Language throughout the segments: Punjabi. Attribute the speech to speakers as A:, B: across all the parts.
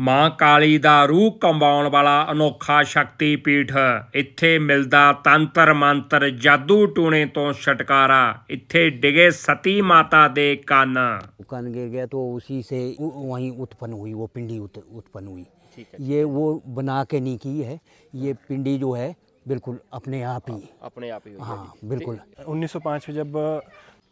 A: ਮਾਂ ਕਾਲੀ ਦਾ ਰੂਹ ਕੰਬਾਉਣ ਵਾਲਾ ਅਨੋਖਾ ਸ਼ਕਤੀ ਪੀਠ ਇੱਥੇ ਮਿਲਦਾ ਤੰਤਰ ਮੰਤਰ ਜਾਦੂ ਟੂਣੇ ਤੋਂ ਛਟਕਾਰਾ ਇੱਥੇ ਡਿਗੇ ਸਤੀ ਮਾਤਾ ਦੇ ਕੰਨ
B: कान गिर गया तो उसी से उ- वहीं उत्पन्न हुई वो पिंडी उत, उत्पन्न हुई
C: ठीक
B: ये वो बना के नहीं की है ये पिंडी जो है बिल्कुल अपने आप ही
C: ਆਪਣੇ ਆਪ ਹੀ ਹੋ
B: हाँ बिल्कुल
D: 1905 में जब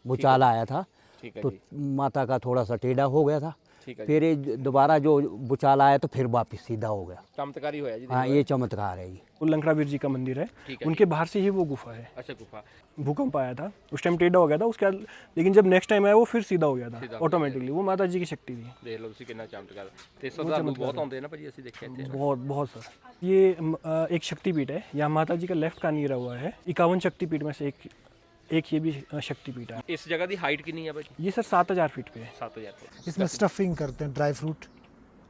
B: भूचाल आया था
C: ठीक है
B: तो
C: जी
B: माता का थोड़ा सा टेढ़ा हो गया था
C: ठीक है
B: फिर ये ज- दोबारा जो भूचाल आया तो फिर वापस सीधा हो गया
C: चमत्कारी होया जी
B: हाँ ये चमत्कार है ये
D: वो लंकड़ावीर जी का मंदिर है
C: ठीक है
D: उनके बाहर से ही वो गुफा है
C: अच्छा गुफा
D: भूकंप आया था उस टाइम टेढ़ा हो गया था उसके बाद लेकिन जब नेक्स्ट टाइम आया वो फिर सीधा हो गया
C: सीधा
D: था
C: हो
D: ऑटोमेटिकली वो माता जी की शक्ति थी
C: ਦੇਖ ਲਓ ਤੁਸੀਂ ਕਿੰਨਾ ਚਮਤਕਾਰ ਤੇ ਸ਼ਰਧਾਲੂ ਬਹੁਤ ਆਉਂਦੇ ਨੇ ਭਾਜੀ ਅਸੀਂ ਦੇਖਿਆ ਇੱਥੇ
D: बहुत बहुत सर ये म, अ, एक शक्तिपीठ है यहाँ माता जी का लेफ्ट कान गिरा हुआ है इक्यावन शक्तिपीठ में से एक एक ये भी अ, शक्तिपीठ है
C: ਇਸ ਜਗ੍ਹਾ ਦੀ ਹਾਈਟ ਕਿੰਨੀ ਹੈ ਭਾਜੀ
D: ये सर सात हजार फीट पे है
C: 7000 ਫੁੱਟ
E: इसमें स्टफिंग करते हैं ड्राई फ्रूट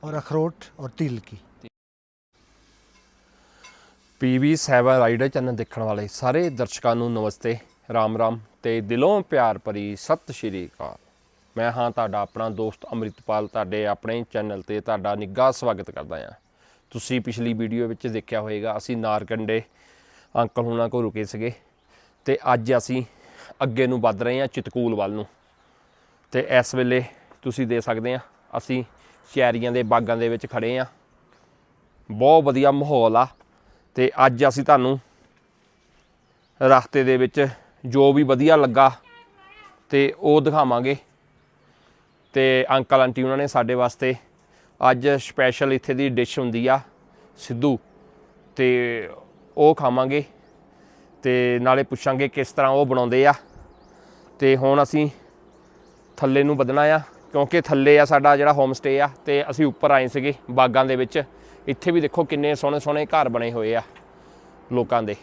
E: और अखरोट और तिल की
C: ਪੀਵੀ ਸੈਵਾ ਰਾਈਡਰ ਚੈਨਲ ਦੇਖਣ ਵਾਲੇ ਸਾਰੇ ਦਰਸ਼ਕਾਂ ਨੂੰ ਨਮਸਤੇ ਰਾਮ ਰਾਮ ਤੇ ਦਿਲੋਂ ਪਿਆਰ ਭਰੀ ਸਤਿ ਸ਼੍ਰੀ ਅਕਾਲ ਮੈਂ ਹਾਂ ਤੁਹਾਡਾ ਆਪਣਾ ਦੋਸਤ ਅੰਮ੍ਰਿਤਪਾਲ ਤੁਹਾਡੇ ਆਪਣੇ ਚੈਨਲ ਤੇ ਤੁਹਾਡਾ ਨਿੱਘਾ ਸਵਾਗਤ ਕਰਦਾ ਹਾਂ ਤੁਸੀਂ ਪਿਛਲੀ ਵੀਡੀਓ ਵਿੱਚ ਦੇਖਿਆ ਹੋਵੇਗਾ ਅਸੀਂ ਨਾਰਕੰਡੇ ਅੰਕਲ ਹੁਣਾਂ ਕੋਲ ਰੁਕੇ ਸੀਗੇ ਤੇ ਅੱਜ ਅਸੀਂ ਅੱਗੇ ਨੂੰ ਵੱਧ ਰਹੇ ਹਾਂ ਚਿਤਕੂਲ ਵੱਲ ਨੂੰ। ਤੇ ਇਸ ਵੇਲੇ ਤੁਸੀਂ ਦੇ ਸਕਦੇ ਆ ਅਸੀਂ ਚੈਰੀਆਂ ਦੇ ਬਾਗਾਂ ਦੇ ਵਿੱਚ ਖੜੇ ਆ ਬਹੁਤ ਵਧੀਆ ਮਾਹੌਲ ਆ ਤੇ ਅੱਜ ਅਸੀਂ ਤੁਹਾਨੂੰ ਰਸਤੇ ਦੇ ਵਿੱਚ ਜੋ ਵੀ ਵਧੀਆ ਲੱਗਾ ਤੇ ਉਹ ਦਿਖਾਵਾਂਗੇ। ਤੇ ਅੰਕਲ ਆਂਟੀ ਉਹਨਾਂ ਨੇ ਸਾਡੇ ਵਾਸਤੇ ਅੱਜ ਸਪੈਸ਼ਲ ਇੱਥੇ ਦੀ ਡਿਸ਼ ਹੁੰਦੀ ਆ ਸਿੱਧੂ ਤੇ ਉਹ ਖਾਵਾਂਗੇ। ਤੇ ਨਾਲੇ ਪੁੱਛਾਂਗੇ ਕਿਸ ਤਰ੍ਹਾਂ ਉਹ ਬਣਾਉਂਦੇ ਆ। ਤੇ ਹੁਣ ਅਸੀਂ ਥੱਲੇ ਨੂੰ ਵਧਣਾ ਆ, ਕਿਉਂਕਿ ਥੱਲੇ ਆ ਸਾਡਾ ਜਿਹੜਾ ਹੋਮ ਸਟੇ ਆ, ਤੇ ਅਸੀਂ ਉੱਪਰ ਆਏ ਸੀਗੇ ਬਾਗਾਂ ਦੇ ਵਿੱਚ। ਇੱਥੇ ਵੀ ਦੇਖੋ ਕਿੰਨੇ ਸੋਹਣੇ ਸੋਹਣੇ ਘਰ ਬਣੇ ਹੋਏ ਆ ਲੋਕਾਂ ਦੇ।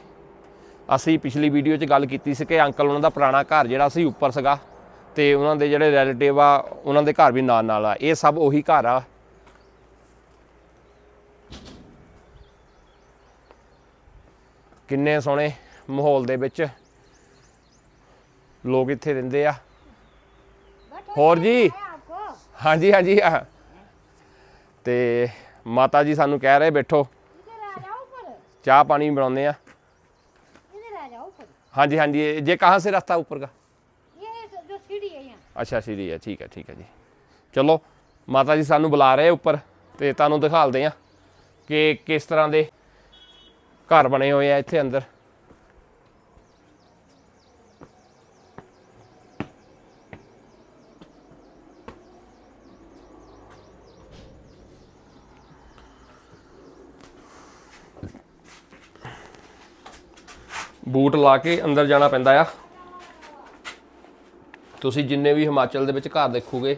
C: ਅਸੀਂ ਪਿਛਲੀ ਵੀਡੀਓ 'ਚ ਗੱਲ ਕੀਤੀ ਸੀ ਕਿ ਅੰਕਲ ਉਹਨਾਂ ਦਾ ਪੁਰਾਣਾ ਘਰ ਜਿਹੜਾ ਸੀ ਉੱਪਰ ਸੀਗਾ, ਤੇ ਉਹਨਾਂ ਦੇ ਜਿਹੜੇ ਰਿਲੇਟਿਵ ਆ, ਉਹਨਾਂ ਦੇ ਘਰ ਵੀ ਨਾਲ ਨਾਲ ਆ। ਇਹ ਸਭ ਉਹੀ ਘਰ ਆ। ਕਿੰਨੇ ਸੋਹਣੇ ਮਾਹੌਲ ਦੇ ਵਿੱਚ ਲੋਕ ਇੱਥੇ ਰਹਿੰਦੇ ਆ। ਹੋਰ ਜੀ? ਹਾਂਜੀ ਹਾਂਜੀ ਆ ਤੇ ਮਾਤਾ ਜੀ ਸਾਨੂੰ ਕਹਿ ਰਹੇ ਬੈਠੋ। ਚਾਹ ਪਾਣੀ ਬਣਾਉਂਦੇ ਆ। ਹਾਂਜੀ ਹਾਂਜੀ
F: ਜੇ ਕਹਾਂ ਸੇ ਰਸਤਾ ਉੱਪਰ ਦਾ
C: ਅੱਛਾ ਸੀੜੀ ਹੈ ਠੀਕ ਹੈ ਠੀਕ ਹੈ ਜੀ। ਚਲੋ ਮਾਤਾ ਜੀ ਸਾਨੂੰ ਬੁਲਾ ਰਹੇ ਉੱਪਰ ਤੇ ਤੁਹਾਨੂੰ ਦਿਖਾਲਦੇ ਆ ਕਿ ਕਿਸ ਤਰ੍ਹਾਂ ਦੇ ਘਰ ਬਣੇ ਹੋਏ ਆ ਇੱਥੇ ਅੰਦਰ। ਬੂਟ ਲਾ ਕੇ ਅੰਦਰ ਜਾਣਾ ਪੈਂਦਾ ਆ। ਤੁਸੀਂ ਜਿੰਨੇ ਵੀ ਹਿਮਾਚਲ ਦੇ ਵਿੱਚ ਘਰ ਦੇਖੋਗੇ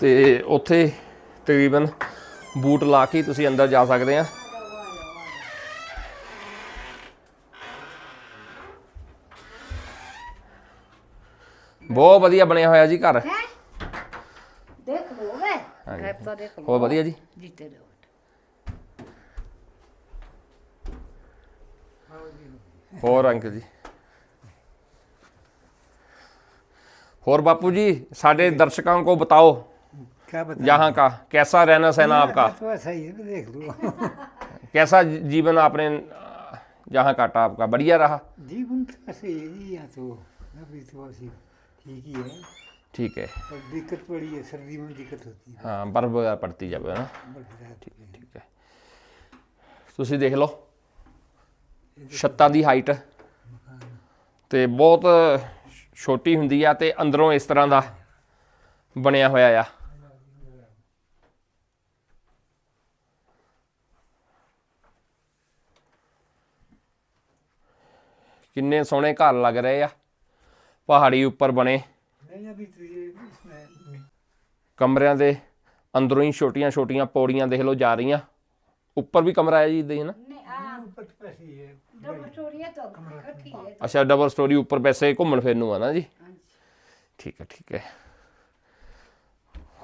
C: ਤੇ ਉੱਥੇ ਤਕਰੀਬਨ ਬੂਟ ਲਾ ਕੇ ਤੁਸੀਂ ਅੰਦਰ ਜਾ ਸਕਦੇ ਆ। ਬਹੁਤ ਵਧੀਆ ਬਣਿਆ ਹੋਇਆ ਜੀ ਘਰ।
F: ਦੇਖ ਲਓ ਵੇ
C: ਬਹੁਤ ਵਧੀਆ ਜੀ?
F: ਜੀਤੇ ਲਓ
C: ਹੋਰ ਅੰਕਲ ਜੀ ਹੋਰ बापू जी साढ़े दर्शकों को बताओ
E: क्या बता
C: यहाँ का कैसा रहना सहना आपका
E: तो सही है देख लो
C: कैसा जी- जीवन आपने अ, यहाँ काटा आपका बढ़िया रहा
E: जीवन तो सही है जी यहाँ तो अभी तो ऐसी ठीक ही है
C: ठीक है
E: पर दिक्कत पड़ी है सर्दी में दिक्कत होती है
C: हाँ बर्फ वगैरह पड़ती जब है ना
E: बढ़ जाती है
C: ਠੀਕ ਹੈ ਤੁਸੀਂ ਦੇਖ ਲਓ ਛੱਤਾਂ ਦੀ ਹਾਈਟ ਤੇ ਬਹੁਤ ਛੋਟੀ ਹੁੰਦੀ ਆ ਤੇ ਅੰਦਰੋਂ ਇਸ ਤਰ੍ਹਾਂ ਦਾ ਬਣਿਆ ਹੋਇਆ ਆ। ਕਿੰਨੇ ਸੋਹਣੇ ਘਰ ਲੱਗ ਰਹੇ ਆ। ਪਹਾੜੀ ਉੱਪਰ ਬਣੇ। ਕਮਰਿਆਂ ਦੇ ਅੰਦਰੋਂ ਹੀ ਛੋਟੀਆਂ ਛੋਟੀਆਂ ਪੌੜੀਆਂ ਦੇਖ ਲਓ ਜਾ ਰਹੀਆਂ। ਉੱਪਰ ਵੀ ਕਮਰਾ ਹੈ ਜੀ ਇਦਾਂ ਨਾ?
F: ਨਹੀਂ ਆ
E: ਉੱਪਰ ਪੈਸੀ ਹੈ। ही है
F: डबल स्टोरी है तो इकट्ठी है
C: ਅੱਛਾ ਡਬਲ ਸਟੋਰੀ ਉੱਪਰ ਵੈਸੇ ਘੁੰਮਣ ਫਿਰਨ ਨੂੰ ਆ ਨਾ ਜੀ ਠੀਕ ਹੈ ਠੀਕ ਹੈ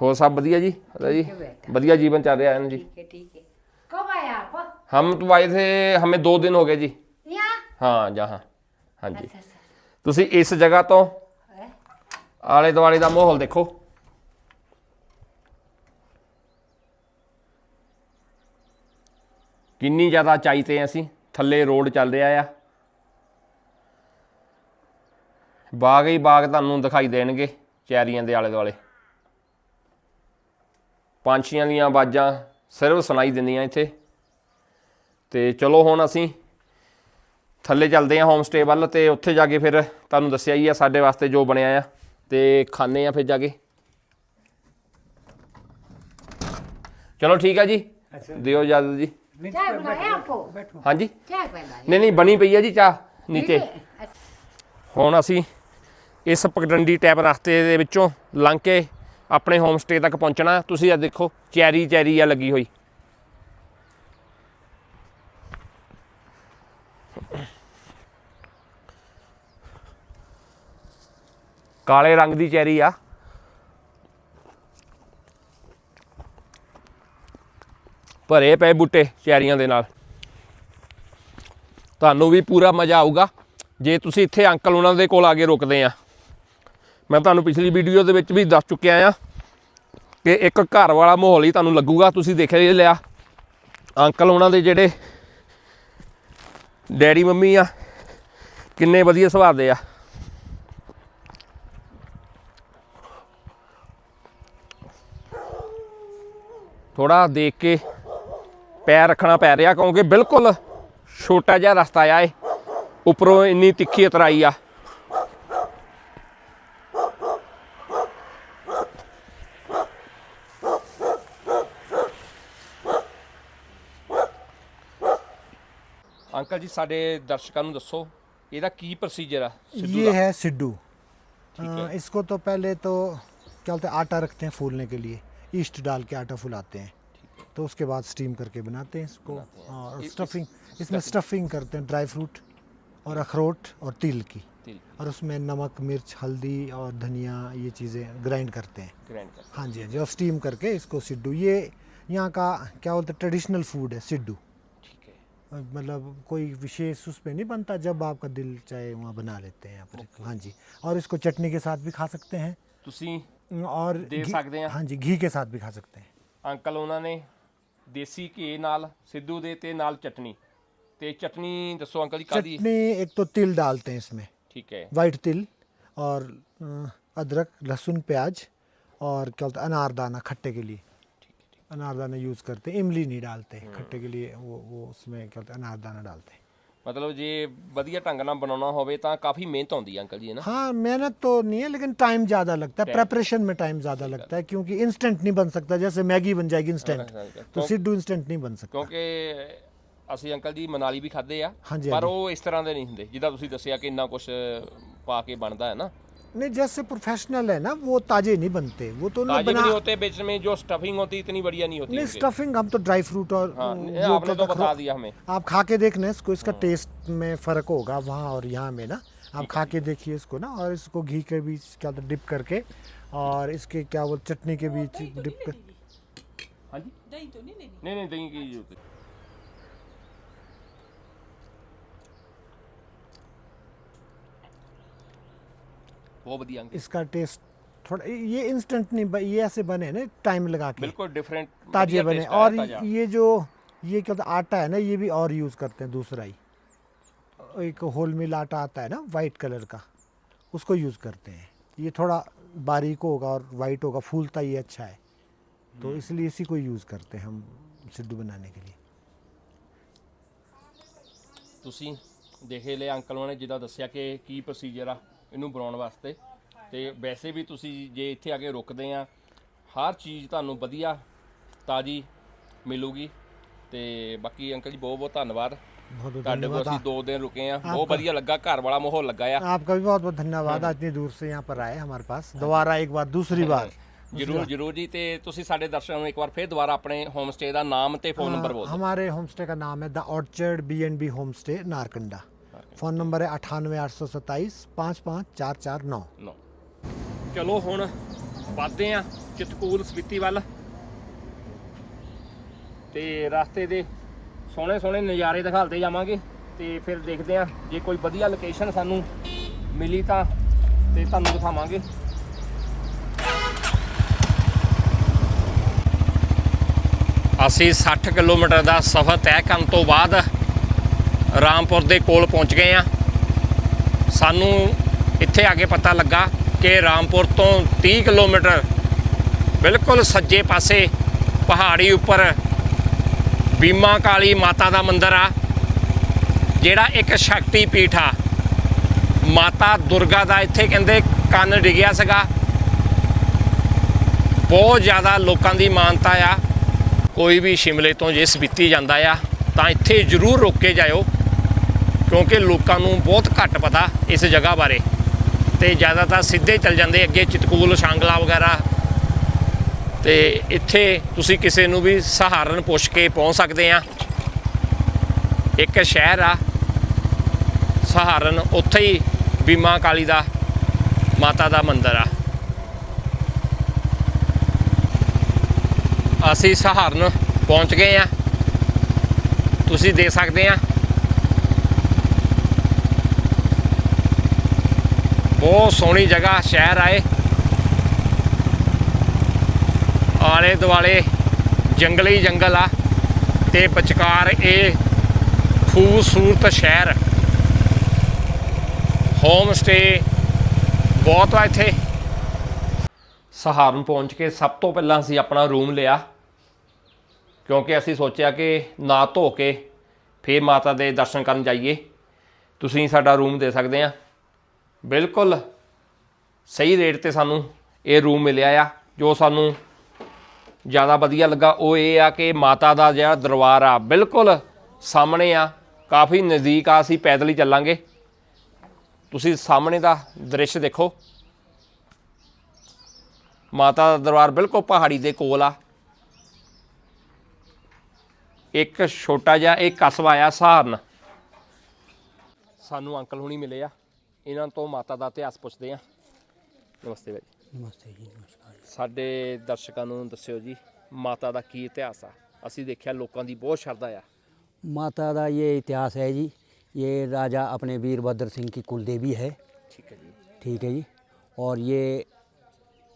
C: ਹੋਰ ਸਭ ਵਧੀਆ ਜੀ ਹੈ ਜੀ ਵਧੀਆ जीवन चल रहा है ना जी
F: ठीक है ठीक है कब आया आप
C: हम तो आए थे हमें दो दिन हो गए जी
F: यहाँ
C: ਹਾਂ ਜਹਾਂ ਹਾਂਜੀ
F: अच्छा अच्छा
C: ਤੁਸੀਂ ਇਸ ਜਗ੍ਹਾ ਤੋਂ
F: है
C: ਆਲੇ ਦੁਆਲੇ ਦਾ ਮਾਹੌਲ ਦੇਖੋ ਕਿੰਨੀ ਜ਼ਿਆਦਾ ਚਾਈ ਤੇ ਅਸੀਂ ਥੱਲੇ ਰੋਡ ਚੱਲ ਰਿਹਾ ਆ। ਬਾਗ ਹੀ ਬਾਗ ਤੁਹਾਨੂੰ ਦਿਖਾਈ ਦੇਣਗੇ ਚੈਰੀਆਂ ਦੇ ਆਲੇ ਦੁਆਲੇ। ਪੰਛੀਆਂ ਦੀਆਂ ਆਵਾਜ਼ਾਂ ਸਿਰਫ ਸੁਣਾਈ ਦਿੰਦੀਆਂ ਇੱਥੇ। ਤੇ ਚਲੋ ਹੁਣ ਅਸੀਂ ਥੱਲੇ ਚੱਲਦੇ ਹਾਂ ਹੋਮ ਸਟੇ ਵੱਲ ਤੇ ਉੱਥੇ ਜਾ ਕੇ ਫਿਰ ਤੁਹਾਨੂੰ ਦੱਸਿਆ ਹੀ ਆ ਸਾਡੇ ਵਾਸਤੇ ਜੋ ਬਣਿਆ ਆ ਤੇ ਖਾਣੇ ਆ ਫਿਰ ਜਾ ਕੇ। ਚਲੋ ਠੀਕ ਆ ਜੀ। ਦਿਓ ਇਜਾਜ਼ਤ ਜੀ। ਹਾਂਜੀ? ਨਹੀਂ ਨਹੀਂ ਬਣੀ ਪਈ ਹੈ ਜੀ ਚਾਹ ਨੀਚੇ। ਹੁਣ ਅਸੀਂ ਇਸ ਪਗਡੰਡੀ ਟੈਪ ਰਸਤੇ ਦੇ ਵਿੱਚੋਂ ਲੰਘ ਕੇ ਆਪਣੇ ਹੋਮ ਸਟੇ ਤੱਕ ਪਹੁੰਚਣਾ। ਤੁਸੀਂ ਆ ਦੇਖੋ ਚੈਰੀ ਚੈਰੀ ਆ ਲੱਗੀ ਹੋਈ। ਕਾਲੇ ਰੰਗ ਦੀ ਚੈਰੀ ਆ। ਭਰੇ ਪਏ ਬੂਟੇ ਚੈਰੀਆਂ ਦੇ ਨਾਲ। ਤੁਹਾਨੂੰ ਵੀ ਪੂਰਾ ਮਜ਼ਾ ਆਊਗਾ। ਜੇ ਤੁਸੀਂ ਇੱਥੇ ਅੰਕਲ ਉਹਨਾਂ ਦੇ ਕੋਲ ਆ ਕੇ ਰੁਕਦੇ ਆ। ਮੈਂ ਤੁਹਾਨੂੰ ਪਿਛਲੀ ਵੀਡੀਓ ਦੇ ਵਿੱਚ ਵੀ ਦੱਸ ਚੁੱਕਿਆ ਆ ਕਿ ਇੱਕ ਘਰ ਵਾਲਾ ਮਾਹੌਲ ਹੀ ਤੁਹਾਨੂੰ ਲੱਗੂਗਾ। ਤੁਸੀਂ ਦੇਖਿਆ ਹੀ ਲਿਆ। ਅੰਕਲ ਉਹਨਾਂ ਦੇ ਜਿਹੜੇ ਡੈਡੀ ਮੰਮੀ ਆ, ਕਿੰਨੇ ਵਧੀਆ ਸੁਭਾਅ ਦੇ ਆ। ਥੋੜਾ ਦੇਖ ਕੇ ਪੈਰ ਰੱਖਣਾ ਪੈ ਰਿਹਾ ਕਿਉਂਕਿ ਬਿਲਕੁਲ ਛੋਟਾ ਜਿਹਾ ਰਸਤਾ ਆ ਇਹ ਉੱਪਰੋਂ ਇੰਨੀ ਤਿੱਖੀ ਉਤਰਾਈ ਆ ਅੰਕਲ ਜੀ ਸਾਡੇ ਦਰਸ਼ਕਾਂ ਨੂੰ ਦੱਸੋ ਇਹਦਾ ਕੀ ਪ੍ਰੋਸੀਜਰ ਆ ਸਿੱਧੂ
E: ये
C: ਦਾ
E: है सिड्डू अ, इसको तो पहले तो क्या बोलते हैं आटा रखते हैं फूलने के लिए ईस्ट डाल के आटा फुलाते हैं तो उसके बाद स्टीम करके बनाते हैं इसको और
C: इस-
E: स्टफिंग इसमें स्टफिंग करते हैं ड्राई फ्रूट और अखरोट और तिल की
C: तिल
E: और उसमें नमक मिर्च हल्दी और धनिया ये चीज़ें ग्राइंड करते हैं
C: ग्रैंड कर
E: हाँ जी हाँ जी और स्टीम करके इसको सिड्डू ये यहाँ का क्या बोलते हैं ट्रेडिशनल फूड है सिड्डू
C: ठीक है
E: मतलब कोई विशेष उस पे नहीं बनता जब आपका दिल चाहे वहाँ बना लेते हैं यहाँ पर हाँ जी और इसको चटनी के साथ भी खा सकते हैं
C: ਤੁਸੀਂ
E: और
C: दे
E: घी-
C: सकते हैं।
E: हाँ जी घी के साथ भी खा सकते हैं
C: ਅੰਕਲ ਉਹਨਾਂ ਨੇ ਦੇਸੀ ਘੀ ਨਾਲ ਸਿੱਧੂ ਦੇ ਤੇ ਨਾਲ ਚਟਨੀ ਤੇ ਚਟਨੀ ਦੱਸੋ ਅੰਕਲ ਜੀ ਕਾਦੀ
E: चटनी एक तो तिल डालते हैं इसमें
C: ਠੀਕ ਹੈ
E: वाइट तिल और अ, अदरक लहसुन प्याज और क्या बोलते हैं अनारदाना खट्टे के लिए अनारदाना यूज़ करते हैं इमली नहीं डालते खट्टे के लिए वो वो उसमें क्या बोलते हैं अनारदाना डालते हैं
C: ਮਤਲਬ ਜੇ ਵਧੀਆ ਢੰਗ ਨਾਲ ਬਣਾਉਣਾ ਹੋਵੇ ਤਾਂ ਕਾਫੀ ਮਿਹਨਤ ਆਉਂਦੀ ਹੈ ਅੰਕਲ ਜੀ ਹੈ ਨਾ
E: हाँ मेहनत तो नहीं है लेकिन टाइम ज़्यादा लगता है प्रेपरेशन में टाइम ज़्यादा लगता है क्योंकि इंस्टेंट नहीं बन सकता जैसे मैगी बन जाएगी इंस्टेंट तो सिड्डू इंस्टेंट नहीं बन सकता
C: ਕਿਉਂਕਿ ਅਸੀਂ ਅੰਕਲ ਜੀ ਮਨਾਲੀ ਵੀ ਖਾਦੇ ਆ
E: ਹਾਂਜੀ,
C: ਪਰ
E: ਹਾਂਜੀ।
C: ਉਹ ਇਸ ਤਰ੍ਹਾਂ ਦੇ ਨਹੀਂ ਹੁੰਦੇ ਜਿੱਦਾਂ ਤੁਸੀਂ ਦੱਸਿਆ ਕਿ ਇੰਨਾ ਕੁਝ ਪਾ ਕੇ ਬਣਦਾ ਹੈ ਨਾ
E: नहीं जैसे प्रोफेशनल है ना वो ताजे नहीं बनते। वो तो
C: ताजे
E: बना
C: नहीं होते बीच में जो स्टफिंग होती इतनी बढ़िया नहीं होती
E: नहीं स्टफिंग हम तो ड्राई फ्रूट और
C: हाँ आपने तो बता दिया हमें।
E: आप खा के देखना इसको इसका टेस्ट में फ़र्क होगा वहाँ और यहाँ में ना। आप खा के देखिए इसको ना और इसको घी के बीच क्या होता डिप करके और इसके क्या वो चटनी के बीच डिप कर
C: हाँ जी।
G: दही तो नहीं
C: नहीं नहीं दही की बहुत बढ़िया अंकल
E: इसका टेस्ट थोड़ा ये इंस्टेंट नहीं ब- ये ऐसे बने ना टाइम लगा के
C: बिल्कुल डिफरेंट
E: ताजे बने और ये जो ये क्या होता है आटा है ना ये भी और यूज़ करते हैं दूसरा ही एक होल मिल आटा आता है ना वाइट कलर का उसको यूज़ करते हैं ये थोड़ा बारीक होगा और वाइट होगा फूलता ये अच्छा है तो इसलिए इसी को यूज़ करते हैं हम सिड्डू बनाने के लिए
C: ਤੁਸੀਂ ਦੇਖੇ ਲਿਆ ਅੰਕਲ ਉਹਨਾਂ ਨੇ ਜਿੱਦਾਂ ਦੱਸਿਆ ਕਿ ਕੀ ਪ੍ਰੋਸੀਜਰ ਆ ਇਹਨੂੰ ਬਣਾਉਣ ਵਾਸਤੇ ਤੇ ਵੈਸੇ ਵੀ ਤੁਸੀਂ ਜੇ ਇੱਥੇ ਆ ਕੇ ਰੁਕਦੇ ਆ ਹਰ ਚੀਜ਼ ਤੁਹਾਨੂੰ ਵਧੀਆ ਤਾਜੀ ਮਿਲੂਗੀ ਤੇ ਬਾਕੀ ਅੰਕਲ ਜੀ ਬਹੁਤ ਬਹੁਤ ਧੰਨਵਾਦ
E: बहुत बहुत
C: ਤੁਹਾਡੇ ਕੋਲ
E: धन्यवाद
C: ਅਸੀਂ 2 ਦਿਨ ਰੁਕੇ ਆ ਬਹੁਤ ਵਧੀਆ ਲੱਗਾ ਘਰ ਵਾਲਾ माहौल ਲੱਗਾ ਆ
E: आपका भी बहुत बहुत धन्यवाद आज इतनी दूर से यहाँ पर आए हमारे पास दोबारा एक बार दूसरी बार
C: ਜਰੂਰ ਜਰੂਰ ਜੀ ਤੇ ਤੁਸੀਂ ਸਾਡੇ ਦਰਸ਼ਕਾਂ ਨੂੰ ਇੱਕ ਵਾਰ ਫੇਰ ਦੁਬਾਰਾ ਆਪਣੇ ਹੋਮ ਸਟੇ ਦਾ ਨਾਮ ਤੇ ਫੋਨ ਨੰਬਰ ਬੋਲ ਦਿਓ
E: हमारे होम स्टे का नाम है the orchard B and B home stay Narkanda phone number है अठानवे आठ सौ सत्ताईस पाँच पाँच चार चार नौ
C: ਨੋ ਚਲੋ ਹੁਣ ਵੱਧਦੇ ਆ ਚਿਤਕੂਲ ਸਪੀਤੀ ਵੱਲ ਤੇ ਰਸਤੇ ਦੇ ਸੋਹਣੇ ਸੋਹਣੇ ਨਜ਼ਾਰੇ ਦਿਖਾਲਦੇ ਜਾਵਾਂਗੇ ਤੇ ਫਿਰ ਦੇਖਦੇ ਆ ਜੇ ਕੋਈ ਵਧੀਆ ਲੋਕੇਸ਼ਨ ਸਾਨੂੰ ਮਿਲੀ ਤਾਂ ਤੇ ਤੁਹਾਨੂੰ ਦਿਖਾਵਾਂਗੇ ਅਸੀਂ 60 ਕਿਲੋਮੀਟਰ ਦਾ ਸਫ਼ਰ ਤੈਅ ਕਰਨ ਤੋਂ ਬਾਅਦ ਰਾਮਪੁਰ ਦੇ ਕੋਲ ਪਹੁੰਚ ਗਏ ਆ। ਸਾਨੂੰ ਇੱਥੇ ਆ ਕੇ ਪਤਾ ਲੱਗਾ ਕਿ ਰਾਮਪੁਰ ਤੋਂ 30 ਕਿਲੋਮੀਟਰ ਬਿਲਕੁਲ ਸੱਜੇ ਪਾਸੇ ਪਹਾੜੀ ਉੱਪਰ ਬੀਮਾ ਕਾਲੀ ਮਾਤਾ ਦਾ ਮੰਦਿਰ ਆ, ਜਿਹੜਾ ਇੱਕ ਸ਼ਕਤੀ ਪੀਠ ਆ। ਮਾਤਾ ਦੁਰਗਾ ਦਾ ਇੱਥੇ ਕਹਿੰਦੇ ਕੰਨ ਡਿੱਗਿਆ ਸੀਗਾ। ਬਹੁਤ ਜ਼ਿਆਦਾ ਲੋਕਾਂ ਦੀ ਮਾਨਤਾ ਆ। ਕੋਈ ਵੀ ਸ਼ਿਮਲੇ ਤੋਂ ਜੇ ਸਪੀਤੀ ਜਾਂਦਾ ਆ, ਤਾਂ ਇੱਥੇ ਜ਼ਰੂਰ ਰੁਕ ਕੇ ਜਾਇਓ। ਕਿਉਂਕਿ ਲੋਕਾਂ ਨੂੰ ਬਹੁਤ ਘੱਟ ਪਤਾ ਇਸ ਜਗ੍ਹਾ ਬਾਰੇ। ਤੇ ਜ਼ਿਆਦਾਤਰ ਸਿੱਧੇ ਚੱਲ ਜਾਂਦੇ, ਅੱਗੇ ਚਿਤਕੂਲ, ਸ਼ਾਂਗਲਾ ਵਗੈਰਾ। ਤੇ ਇੱਥੇ ਤੁਸੀਂ ਕਿਸੇ ਨੂੰ ਵੀ ਸਹਾਰਨ ਪੁੱਛ ਕੇ ਪਹੁੰਚ ਸਕਦੇ ਆ। ਇੱਕ ਸ਼ਹਿਰ ਆ। ਸਹਾਰਨ ਉੱਥੇ ਹੀ ਬੀਮਾ ਕਾਲੀ ਦਾ, ਮਾਤਾ ਦਾ ਮੰਦਿਰ ਆ। ਅਸੀਂ ਸਹਾਰਨ ਪਹੁੰਚ ਗਏ ਆ। ਤੁਸੀਂ ਦੇਖ ਸਕਦੇ ਆ। ਬਹੁਤ ਸੋਹਣੀ ਜਗ੍ਹਾ ਸ਼ਹਿਰ ਆਏ। ਆਲੇ ਦੁਆਲੇ ਜੰਗਲੀ ਜੰਗਲ ਆ ਤੇ ਵਿਚਕਾਰ ਇਹ ਖੂਬਸੂਰਤ ਸ਼ਹਿਰ। ਹੋਮ ਸਟੇ ਬਹੁਤ ਆ ਇੱਥੇ। ਸਹਾਰਨ ਪਹੁੰਚ ਕੇ ਸਭ ਤੋਂ ਪਹਿਲਾਂ ਅਸੀਂ ਆਪਣਾ ਰੂਮ ਲਿਆ ਕਿਉਂਕਿ ਅਸੀਂ ਸੋਚਿਆ ਕਿ ਨਾ ਧੋ ਕੇ ਫੇਰ ਮਾਤਾ ਦੇ ਦਰਸ਼ਨ ਕਰਨ ਜਾਈਏ। ਤੁਸੀਂ ਸਾਡਾ ਰੂਮ ਦੇ ਸਕਦੇ ਆ। ਬਿਲਕੁਲ ਸਹੀ ਰੇਟ ਤੇ ਸਾਨੂੰ ਇਹ ਰੂਮ ਮਿਲਿਆ ਆ, ਜੋ ਸਾਨੂੰ ਜ਼ਿਆਦਾ ਵਧੀਆ ਲੱਗਾ, ਉਹ ਇਹ ਆ ਕਿ ਮਾਤਾ ਦਾ ਜਿਹੜਾ ਦਰਬਾਰ ਆ, ਬਿਲਕੁਲ ਸਾਹਮਣੇ ਆ, ਕਾਫੀ ਨਜ਼ਦੀਕ ਆ, ਅਸੀਂ ਪੈਦਲ ਹੀ ਚੱਲਾਂਗੇ। ਤੁਸੀਂ ਸਾਹਮਣੇ ਦਾ ਦ੍ਰਿਸ਼ ਦੇਖੋ। ਮਾਤਾ ਦਾ ਦਰਬਾਰ ਬਿਲਕੁਲ ਪਹਾੜੀ ਦੇ ਕੋਲ ਆ। ਇੱਕ ਛੋਟਾ ਜਿਹਾ ਇਹ ਕਸਬਾ ਆ, ਸਹਾਰਨ। ਸਾਨੂੰ ਅੰਕਲ ਹੁਣੀ ਮਿਲੇ ਆ। ਇਹਨਾਂ ਤੋਂ ਮਾਤਾ ਦਾ ਇਤਿਹਾਸ ਪੁੱਛਦੇ ਆ ਨਮਸਤੇ ਬਾਈ
B: नमस्ते जी नमस्कार
C: ਸਾਡੇ ਦਰਸ਼ਕਾਂ ਨੂੰ ਦੱਸਿਓ ਜੀ ਮਾਤਾ ਦਾ ਕੀ ਇਤਿਹਾਸ ਆ ਅਸੀਂ ਦੇਖਿਆ ਲੋਕਾਂ ਦੀ ਬਹੁਤ ਸ਼ਰਧਾ ਆ
B: माता का ये इतिहास है जी ये राजा अपने वीरभद्र सिंह की कुलदेवी है
C: ਠੀਕ ਹੈ ਜੀ
B: ठीक है जी और ये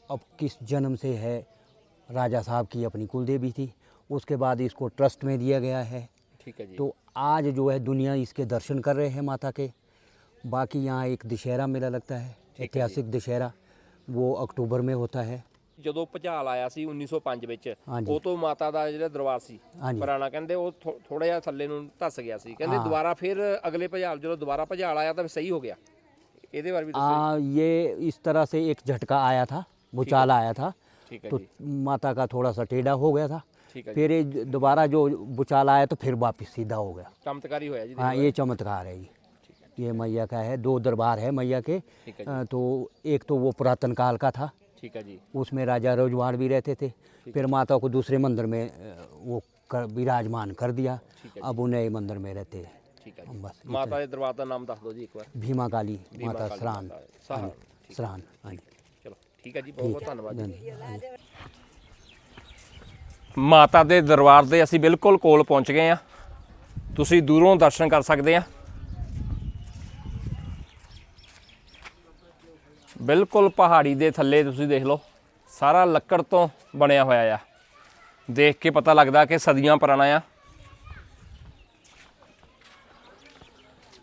B: अब किस जन्म से है राजा साहब की अपनी कुलदेवी थी उसके बाद इसको ट्रस्ट में दिया गया है
C: ਠੀਕ ਹੈ ਜੀ
B: तो आज जो है दुनिया इसके दर्शन कर रहे हैं माता के बाकी यहाँ एक दशहरा मेला लगता है ऐतिहासिक दशहरा वो अक्टूबर में होता है
C: ਜਦੋਂ ਭੁਚਾਲ ਆਇਆ ਸੀ 1905 ਵਿੱਚ
B: ਹਾਂਜੀ।
C: ਉਹ ਤੋਂ ਮਾਤਾ ਦਾ ਜਿਹੜਾ ਦਰਬਾਰ ਸੀ
B: ਹਾਂਜੀ।
C: ਪੁਰਾਣਾ ਕਹਿੰਦੇ ਉਹ ਥੋੜਾ ਜਿਹਾ ਥੱਲੇ ਨੂੰ ਧੱਸ ਗਿਆ ਸੀ ਕਹਿੰਦੇ ਦੁਬਾਰਾ ਫਿਰ ਅਗਲੇ ਭੁਚਾਲ ਜਦੋਂ ਦੁਬਾਰਾ ਭੁਚਾਲ ਆਇਆ ਤਾਂ ਸਹੀ ਹੋ ਗਿਆ ਇਹਦੇ ਬਾਰੇ ਵੀ ਦੱਸੋ
B: आ, ये इस तरह से एक झटका आया था भूचाल आया था
C: ਠੀਕ ਹੈ
B: तो
C: ਜੀ
B: माता का थोड़ा सा टेढ़ा हो गया था
C: ਠੀਕ ਹੈ ਜੀ
B: फिर ये दोबारा जो भूचाल आया तो फिर वापस सीधा हो गया
C: ਚਮਤਕਾਰੀ ਹੋਇਆ ਜੀ
B: हाँ ये चमत्कार है जी ये मैया का है दो दरबार है मैया के
C: ठीक है
B: अ, तो एक तो वो पुरातन काल का था
C: ਠੀਕ ਹੈ ਜੀ
B: उसमें राजा रजवाड़ भी रहते थे फिर माता को दूसरे मंदिर में अ, वो कर, विराजमान कर दिया अब वो नए मंदिर में रहते हैं
C: ਠੀਕ ਹੈ ਜੀ
B: बस
C: ਮਾਤਾ ਦੇ ਦਰਬਾਰ ਦਾ ਨਾਮ ਦੱਸ ਦਿਓ ਜੀ ਇੱਕ ਵਾਰ
B: भीमा काली
C: भीमा
B: माता
C: काली
B: सरान
C: माता, सरान,
B: हाँ, सरान हाँ जी
C: ਚਲੋ ਠੀਕ ਹੈ ਜੀ ਬਹੁਤ ਬਹੁਤ ਧੰਨਵਾਦ ਜੀ
B: धन्यवाद
C: ਮਾਤਾ ਦੇ ਦਰਬਾਰ ਦੇ ਅਸੀਂ ਬਿਲਕੁਲ ਕੋਲ ਪਹੁੰਚ ਗਏ ਆ ਤੁਸੀਂ ਦੂਰੋਂ ਦਰਸ਼ਨ ਕਰ ਸਕਦੇ ਆ ਬਿਲਕੁਲ ਪਹਾੜੀ ਦੇ ਥੱਲੇ ਤੁਸੀਂ ਦੇਖ ਲਓ, ਸਾਰਾ ਲੱਕੜ ਤੋਂ ਬਣਿਆ ਹੋਇਆ ਆ। ਦੇਖ ਕੇ ਪਤਾ ਲੱਗਦਾ ਕਿ ਸਦੀਆਂ ਪੁਰਾਣਾ ਆ।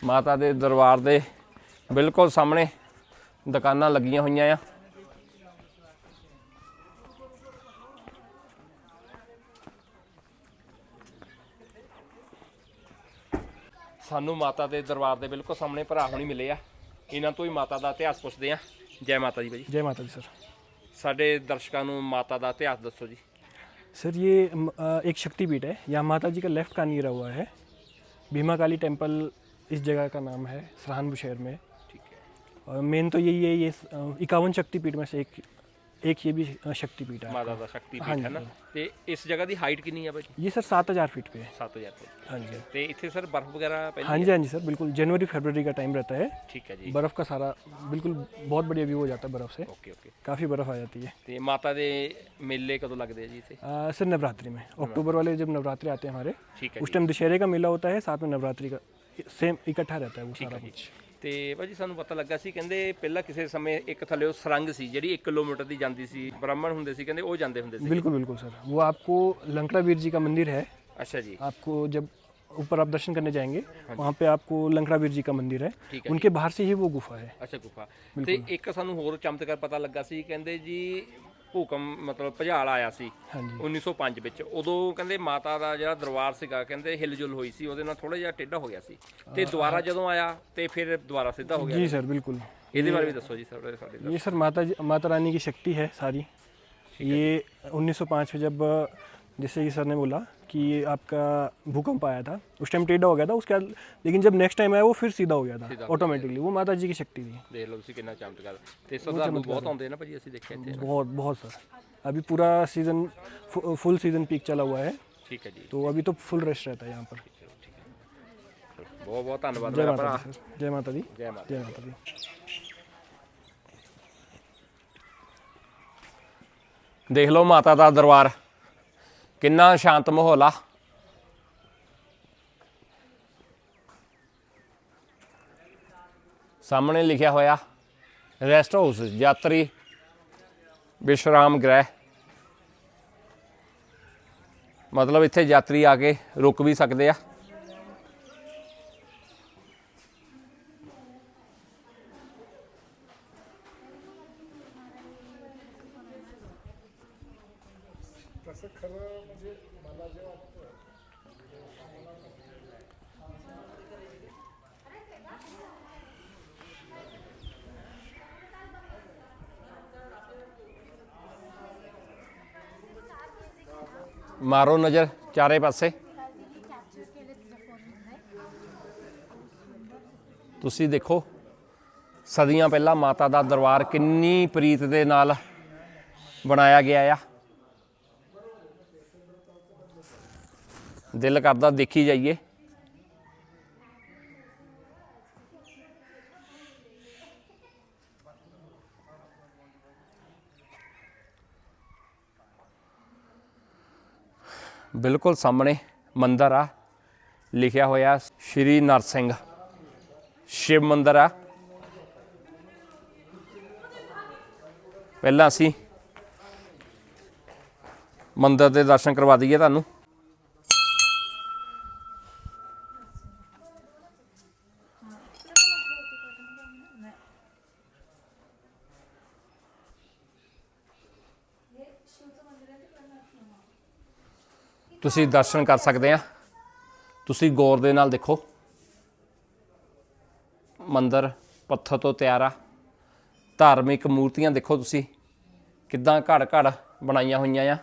C: ਮਾਤਾ ਦੇ ਦਰਬਾਰ ਦੇ ਬਿਲਕੁਲ ਸਾਹਮਣੇ ਦੁਕਾਨਾਂ ਲੱਗੀਆਂ ਹੋਈਆਂ ਆ। ਸਾਨੂੰ ਮਾਤਾ ਦੇ ਦਰਬਾਰ ਦੇ ਬਿਲਕੁਲ ਸਾਹਮਣੇ ਭਰਾ ਹੁਣੀ ਮਿਲੇ ਆ। ਇਹਨਾਂ ਤੋਂ ਹੀ ਮਾਤਾ ਦਾ ਇਤਿਹਾਸ ਪੁੱਛਦੇ ਆ। ਜੈ ਮਾਤਾ ਦੀ ਭਾਜੀ
D: जय माता दी सर
C: ਸਾਡੇ ਦਰਸ਼ਕਾਂ ਨੂੰ ਮਾਤਾ ਦਾ ਇਤਿਹਾਸ ਦੱਸੋ ਜੀ
D: सर ये म, अ, एक शक्तिपीठ है यहाँ माता जी का लेफ्ट कान गिरा हुआ है भीमा काली टेम्पल इस जगह का नाम है सरहानपुर शहर में
C: ਠੀਕ ਹੈ
D: और मेन तो यही है ये इक्यावन शक्तिपीठ में से एक एक ये भी अ, शक्तिपीठ है
C: ਮਾਤਾ ਦਾ ਸ਼ਕਤੀ
D: ਹਾਂਜੀ।
C: ਪੀਠ ਹੈ ਨਾ ਤੇ ਇਸ ਜਗ੍ਹਾ ਦੀ ਹਾਈਟ ਕਿੰਨੀ ਆ ਭਾਜੀ
D: ये सर सात हज़ार फीट पे है
C: 7000 फुट
D: हाँ जी
C: ਤੇ ਇੱਥੇ ਸਰ ਬਰਫ਼ ਵਗੈਰਾ
D: हाँ
C: ਪੈਂਦੀ
D: जी हाँ जी सर बिल्कुल जनवरी फरवरी का टाइम रहता है
C: ਠੀਕ ਹੈ ਜੀ
D: बर्फ़ का सारा बिल्कुल बहुत बढ़िया व्यू हो जाता है बर्फ़ से
C: ਓਕੇ ਓਕੇ
D: काफ़ी बर्फ़ आ जाती है
C: ਤੇ ਮਾਤਾ ਦੇ ਮੇਲੇ ਕਦੋਂ ਲੱਗਦੇ ਆ ਜੀ ਇੱਥੇ
D: आ, सर नवरात्रि में अक्टूबर वाले जब नवरात्रि आते हैं हमारे
C: ठीक है
D: उस टाइम दशहरे का मेला होता है साथ में नवरात्रि का सेम इकट्ठा रहता है वो सारा
C: है जी।
D: कुछ
C: ਤੇ ਭਾਜੀ ਸਾਨੂੰ ਪਤਾ ਲੱਗਾ ਸੀ ਕਹਿੰਦੇ ਪਹਿਲਾਂ ਕਿਸੇ ਸਮੇਂ ਇੱਕ ਥੱਲੇ ਉਹ ਸੁਰੰਗ ਸੀ ਜਿਹੜੀ 1 ਕਿਲੋਮੀਟਰ ਦੀ ਜਾਂਦੀ ਸੀ ਬ੍ਰਾਹਮਣ ਹੁੰਦੇ ਸੀ ਕਹਿੰਦੇ ਉਹ ਜਾਂਦੇ ਹੁੰਦੇ ਸੀ
D: बिल्कुल बिल्कुल सर वो आपको लंकड़ा वीर जी का मंदिर है
C: ਅੱਛਾ ਜੀ
D: आपको जब ऊपर आप दर्शन करने जाएंगे वहाँ पे आपको लंकड़ा वीर जी का मंदिर है
C: ठीक है
D: उनके बाहर से ही वो गुफा है
C: ਅੱਛਾ ਗੁਫਾ ਤੇ ਇੱਕ ਸਾਨੂੰ ਹੋਰ ਚਮਤਕਾਰ ਪਤਾ ਲੱਗਾ ਸੀ ਕਹਿੰਦੇ ਜੀ ਭੂਕੰਪ ਮਤਲਬ ਭੁਚਾਲ ਆਇਆ ਸੀ
D: ਹਾਂਜੀ
C: 1905 ਵਿੱਚ ਉਦੋਂ ਕਹਿੰਦੇ ਮਾਤਾ ਦਾ ਜਿਹੜਾ ਦਰਬਾਰ ਸੀਗਾ ਕਹਿੰਦੇ ਹਿਲਜੁਲ ਹੋਈ ਸੀ ਉਹਦੇ ਨਾਲ ਥੋੜਾ ਜਿਹਾ ਟੇਢਾ ਹੋ ਗਿਆ ਸੀ ਤੇ ਦੁਬਾਰਾ ਜਦੋਂ ਆਇਆ ਤੇ ਫਿਰ ਦੁਬਾਰਾ ਸਿੱਧਾ ਹੋ ਗਿਆ
D: जी सर बिल्कुल
C: ਇਹਦੇ ਬਾਰੇ ਵੀ ਦੱਸੋ ਜੀ ਸਾਡੇ ਸਾਡੇ
D: ये सर माता जी माता रानी की शक्ति है सारी ये 1905 में जब जैसे कि सर ने बोला कि ये आपका भूकंप आया था उस टाइम टेढ़ा हो गया था उसके बाद लेकिन जब नेक्स्ट टाइम आया वो फिर सीधा हो गया था ऑटोमेटिकली वो माता जी की शक्ति थी
C: ਦੇਖ ਲਓ ਤੁਸੀਂ ਕਿੰਨਾ ਚਮਤਕਾਰ ਤੇ ਸ਼ਰਧਾਲੂ ਬਹੁਤ ਆਉਂਦੇ ਨੇ ਭਾਜੀ ਅਸੀਂ ਦੇਖਿਆ ਇੱਥੇ
D: बहुत बहुत सर अभी पूरा सीज़न फुल सीज़न पीक चला हुआ है
C: ਠੀਕ ਹੈ ਜੀ
D: तो अभी तो फुल रश रहता है यहाँ पर
C: ਬਹੁਤ ਬਹੁਤ ਧੰਨਵਾਦ
D: जय
C: ਮੇਰਾ
D: माता
C: ਭਰਾ
D: दी सर जय माता दी
C: ਜੈ ਮਾਤਾ
D: जय माता दी
C: ਦੇਖ ਲਓ ਮਾਤਾ ਦਾ ਦਰਬਾਰ ਕਿੰਨਾ ਸ਼ਾਂਤ ਮਾਹੌਲ ਆ? ਸਾਹਮਣੇ ਲਿਖਿਆ ਹੋਇਆ, ਰੈਸਟ ਹਾਊਸ, ਯਾਤਰੀ, ਵਿਸ਼ਰਾਮ ਗ੍ਰਹਿ। ਮਤਲਬ ਇੱਥੇ ਯਾਤਰੀ ਆ ਕੇ ਰੁਕ ਵੀ ਸਕਦੇ ਆ। ਮਾਰੋ ਨਜ਼ਰ ਚਾਰੇ ਪਾਸੇ। ਤੁਸੀਂ ਦੇਖੋ, ਸਦੀਆਂ ਪਹਿਲਾਂ ਮਾਤਾ ਦਾ ਦਰਬਾਰ ਕਿੰਨੀ ਪ੍ਰੀਤ ਦੇ ਨਾਲ ਬਣਾਇਆ ਗਿਆ ਆ। ਦਿਲ ਕਰਦਾ ਦੇਖੀ ਜਾਈਏ। ਬਿਲਕੁਲ ਸਾਹਮਣੇ ਮੰਦਰ ਆ। ਲਿਖਿਆ ਹੋਇਆ ਸ਼੍ਰੀ ਨਰਸਿੰਘ। ਸ਼ਿਵ ਮੰਦਰ ਆ। ਪਹਿਲਾਂ ਅਸੀਂ ਮੰਦਰ ਦੇ ਦਰਸ਼ਨ ਕਰਵਾ ਦਈਏ ਤੁਹਾਨੂੰ। ਤੁਸੀਂ ਦਰਸ਼ਨ ਕਰ ਸਕਦੇ ਆ। ਤੁਸੀਂ ਗੌਰ ਦੇ ਨਾਲ ਦੇਖੋ। ਮੰਦਰ, ਪੱਥਰ ਤੋਂ ਤਿਆਰ ਆ। ਧਾਰਮਿਕ ਮੂਰਤੀਆਂ ਦੇਖੋ ਤੁਸੀਂ। ਕਿੱਦਾਂ ਘੜ ਘੜ ਬਣਾਈਆਂ ਹੋਈਆਂ ਆ।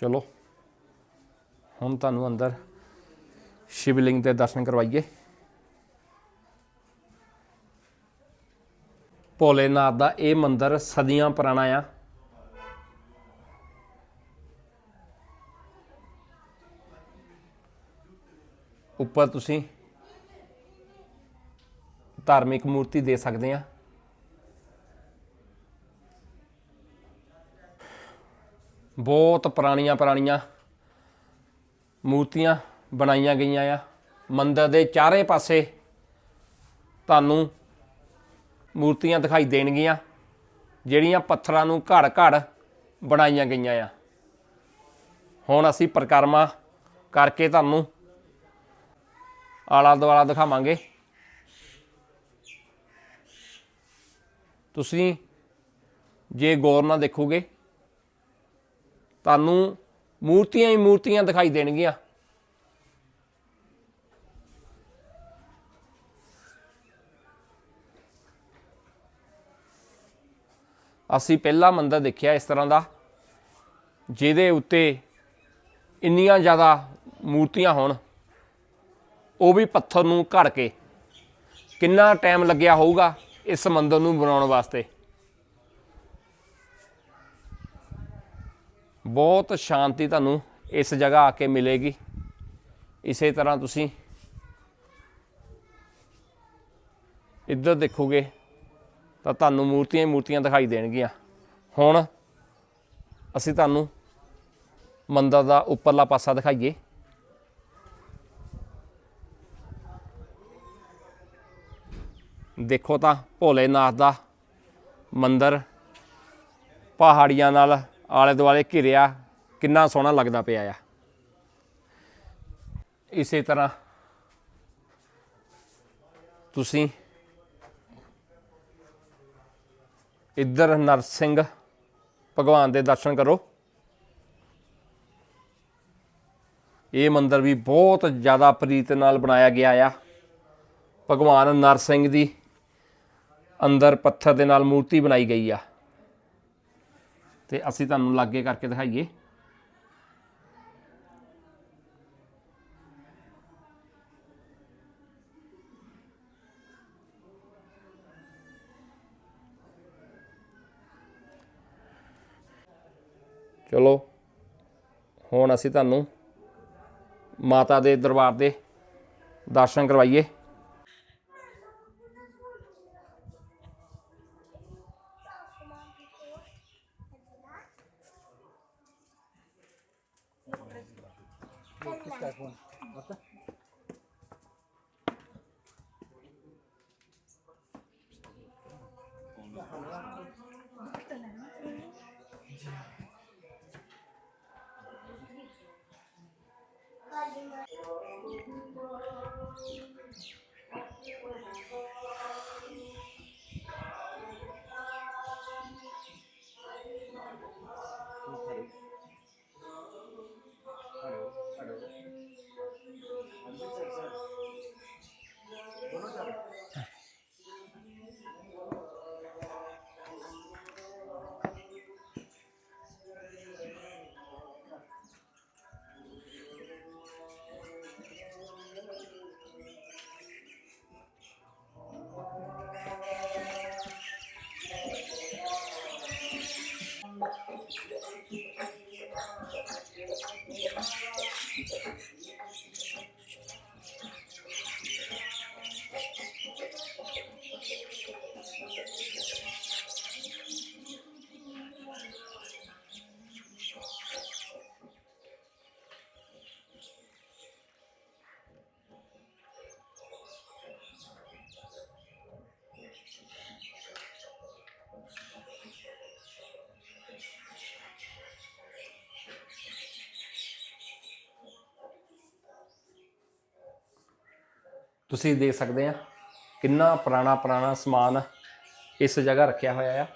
C: ਚਲੋ। ਹੁਣ ਤੁਹਾਨੂੰ ਅੰਦਰ ਸ਼ਿਵਲਿੰਗ ਦੇ ਦਰਸ਼ਨ ਕਰਵਾਈਏ। ਭੋਲੇਨਾਥ ਦਾ ਇਹ ਮੰਦਿਰ ਸਦੀਆਂ ਪੁਰਾਣਾ ਆ। ਉੱਪਰ ਤੁਸੀਂ ਧਾਰਮਿਕ ਮੂਰਤੀ ਦੇ ਸਕਦੇ ਆ। ਬਹੁਤ ਪੁਰਾਣੀਆਂ ਪੁਰਾਣੀਆਂ ਮੂਰਤੀਆਂ ਬਣਾਈਆਂ ਗਈਆਂ ਆ। ਮੰਦਰ ਦੇ ਚਾਰੇ ਪਾਸੇ ਤੁਹਾਨੂੰ ਮੂਰਤੀਆਂ ਦਿਖਾਈ ਦੇਣਗੀਆਂ, ਜਿਹੜੀਆਂ ਪੱਥਰਾਂ ਨੂੰ ਘੜ ਘੜ ਬਣਾਈਆਂ ਗਈਆਂ ਆ। ਹੁਣ ਅਸੀਂ ਪ੍ਰਕਰਮਾ ਕਰਕੇ ਤੁਹਾਨੂੰ ਆਲਾ ਦੁਆਲਾ ਦਿਖਾਵਾਂਗੇ। ਤੁਸੀਂ ਜੇ ਗੌਰ ਨਾਲ ਦੇਖੋਗੇ, ਤੁਹਾਨੂੰ ਮੂਰਤੀਆਂ ਹੀ ਮੂਰਤੀਆਂ ਦਿਖਾਈ ਦੇਣਗੀਆਂ। ਅਸੀਂ ਪਹਿਲਾ ਮੰਦਰ ਦੇਖਿਆ ਇਸ ਤਰ੍ਹਾਂ ਦਾ, ਜਿਹਦੇ ਉੱਤੇ ਇੰਨੀਆਂ ਜ਼ਿਆਦਾ ਮੂਰਤੀਆਂ ਹੋਣ, ਉਹ ਵੀ ਪੱਥਰ ਨੂੰ ਘੜ ਕੇ। ਕਿੰਨਾ ਟਾਈਮ ਲੱਗਿਆ ਹੋਊਗਾ ਇਸ ਮੰਦਰ ਨੂੰ ਬਣਾਉਣ ਵਾਸਤੇ? ਬਹੁਤ ਸ਼ਾਂਤੀ ਤੁਹਾਨੂੰ ਇਸ ਜਗ੍ਹਾ ਆ ਕੇ ਮਿਲੇਗੀ। ਇਸੇ ਤਰ੍ਹਾਂ ਤੁਸੀਂ ਇੱਧਰ ਦੇਖੋਗੇ। ਤਾਂ ਤੁਹਾਨੂੰ ਮੂਰਤੀਆਂ ਹੀ ਮੂਰਤੀਆਂ ਦਿਖਾਈ ਦੇਣਗੀਆਂ। ਹੁਣ ਅਸੀਂ ਤੁਹਾਨੂੰ ਮੰਦਰ ਦਾ ਉੱਪਰਲਾ ਪਾਸਾ ਦਿਖਾਈਏ। ਦੇਖੋ ਤਾਂ ਭੋਲੇਨਾਥ ਦਾ ਮੰਦਰ ਪਹਾੜੀਆਂ ਨਾਲ ਆਲੇ ਦੁਆਲੇ ਘਿਰਿਆ, ਕਿੰਨਾ ਸੋਹਣਾ ਲੱਗਦਾ ਪਿਆ ਆ। ਇਸੇ ਤਰ੍ਹਾਂ ਤੁਸੀਂ ਇੱਧਰ ਨਰਸਿੰਘ ਭਗਵਾਨ ਦੇ ਦਰਸ਼ਨ ਕਰੋ। ਇਹ ਮੰਦਿਰ ਵੀ ਬਹੁਤ ਜ਼ਿਆਦਾ ਪ੍ਰੀਤ ਨਾਲ ਬਣਾਇਆ ਗਿਆ ਆ। ਭਗਵਾਨ ਨਰਸਿੰਘ ਦੀ ਅੰਦਰ ਪੱਥਰ ਦੇ ਨਾਲ ਮੂਰਤੀ ਬਣਾਈ ਗਈ ਆ। ਤੇ ਅਸੀਂ ਤੁਹਾਨੂੰ ਲਾਗੇ ਕਰਕੇ ਦਿਖਾਈਏ ਚਲੋ ਹੁਣ ਅਸੀਂ ਤੁਹਾਨੂੰ ਮਾਤਾ ਦੇ ਦਰਬਾਰ ਦੇ ਦਰਸ਼ਨ ਕਰਵਾਈਏ। ਤੁਸੀਂ ਦੇਖ ਸਕਦੇ ਆ ਕਿੰਨਾ ਪੁਰਾਣਾ ਪੁਰਾਣਾ ਸਮਾਨ ਇਸ ਜਗ੍ਹਾ ਰੱਖਿਆ ਹੋਇਆ ਆ।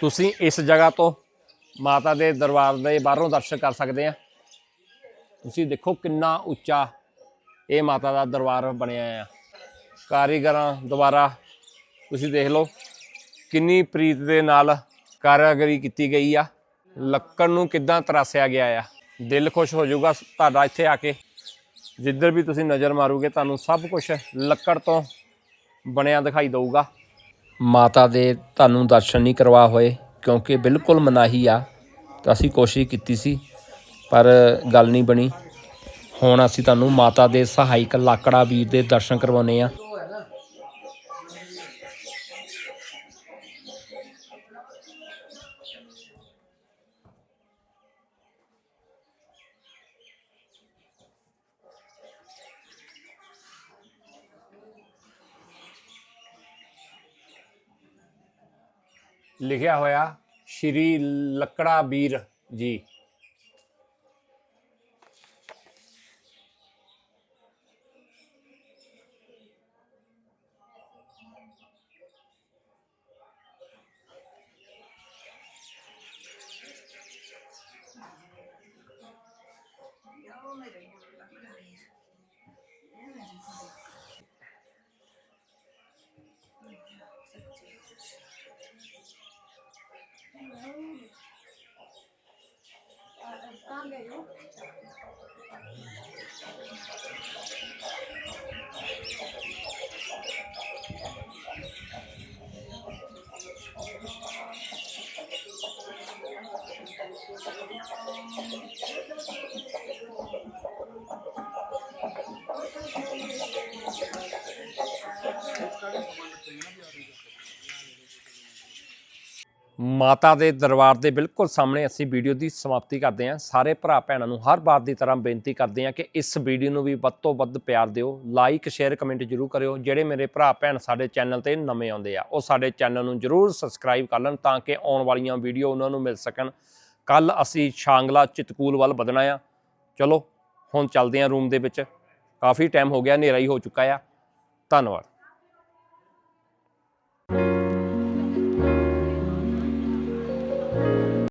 C: ਤੁਸੀਂ ਇਸ ਜਗ੍ਹਾ ਤੋਂ ਮਾਤਾ ਦੇ ਦਰਬਾਰ ਦੇ ਬਾਹਰੋਂ ਦਰਸ਼ਨ ਕਰ ਸਕਦੇ ਆ। ਤੁਸੀਂ ਦੇਖੋ ਕਿੰਨਾ ਉੱਚਾ ਇਹ ਮਾਤਾ ਦਾ ਦਰਬਾਰ ਬਣਿਆ ਆ। ਕਾਰੀਗਰਾਂ ਦੁਆਰਾ ਤੁਸੀਂ ਦੇਖ ਲਓ ਕਿੰਨੀ ਪ੍ਰੀਤ ਦੇ ਨਾਲ ਕਾਰਾਗਰੀ ਕੀਤੀ ਗਈ ਆ। ਲੱਕੜ ਨੂੰ ਕਿੱਦਾਂ ਤਰਾਸਿਆ ਗਿਆ ਆ। ਦਿਲ ਖੁਸ਼ ਹੋ ਜਾਊਗਾ ਤੁਹਾਡਾ ਇੱਥੇ ਆ ਕੇ। ਜਿੱਧਰ ਵੀ ਤੁਸੀਂ ਨਜ਼ਰ ਮਾਰੋਗੇ, ਤੁਹਾਨੂੰ ਸਭ ਕੁਝ ਲੱਕੜ ਤੋਂ ਬਣਿਆ ਦਿਖਾਈ ਦੇਊਗਾ। ਮਾਤਾ ਦੇ ਤੁਹਾਨੂੰ ਦਰਸ਼ਨ ਨਹੀਂ ਕਰਵਾ ਹੋਏ, ਕਿਉਂਕਿ ਬਿਲਕੁਲ ਮਨਾਹੀ ਆ, ਤਾਂ ਅਸੀਂ ਕੋਸ਼ਿਸ਼ ਕੀਤੀ ਸੀ, ਪਰ ਗੱਲ ਨਹੀਂ ਬਣੀ। ਹੁਣ ਅਸੀਂ ਤੁਹਾਨੂੰ ਮਾਤਾ ਦੇ ਸਹਾਇਕ ਲਾਕੜਾ ਵੀਰ ਦੇ ਦਰਸ਼ਨ ਕਰਵਾਉਨੇ ਆ ਲਿਖਿਆ ਹੋਇਆ ਸ਼੍ਰੀ ਲੱਕੜਾ ਵੀਰ ਜੀ। ਮਾਤਾ ਦੇ ਦਰਬਾਰ ਦੇ ਬਿਲਕੁਲ ਸਾਹਮਣੇ ਅਸੀਂ ਵੀਡੀਓ ਦੀ ਸਮਾਪਤੀ ਕਰਦੇ ਹਾਂ। ਸਾਰੇ ਭਰਾ ਭੈਣਾਂ ਨੂੰ ਹਰ ਵਾਰ ਦੀ ਤਰ੍ਹਾਂ ਬੇਨਤੀ ਕਰਦੇ ਹਾਂ ਕਿ ਇਸ ਵੀਡੀਓ ਨੂੰ ਵੀ ਵੱਧ ਤੋਂ ਵੱਧ ਪਿਆਰ ਦਿਓ ਲਾਈਕ ਸ਼ੇਅਰ ਕਮੈਂਟ ਜਰੂਰ ਕਰਿਓ। ਜਿਹੜੇ ਮੇਰੇ ਭਰਾ ਭੈਣ ਸਾਡੇ ਚੈਨਲ ਤੇ ਨਵੇਂ ਆਉਂਦੇ ਆ, ਉਹ ਸਾਡੇ ਚੈਨਲ ਨੂੰ ਜਰੂਰ ਸਬਸਕ੍ਰਾਈਬ ਕਰ ਲੈਣ ਤਾਂ ਕਿ ਆਉਣ ਵਾਲੀਆਂ ਵੀਡੀਓ ਉਹਨਾਂ ਨੂੰ ਮਿਲ ਸਕਣ। ਕੱਲ ਅਸੀਂ ਸ਼ਾਂਗਲਾ ਚਿਤਕੂਲ ਵੱਲ ਵਧਣਾ ਆ। ਚਲੋ, ਹੁਣ ਚੱਲਦੇ ਹਾਂ ਰੂਮ ਦੇ ਵਿੱਚ। ਕਾਫੀ ਟਾਈਮ ਹੋ ਗਿਆ, ਹਨੇਰਾ ਹੀ ਹੋ ਚੁੱਕਾ ਆ। ਧੰਨਵਾਦ।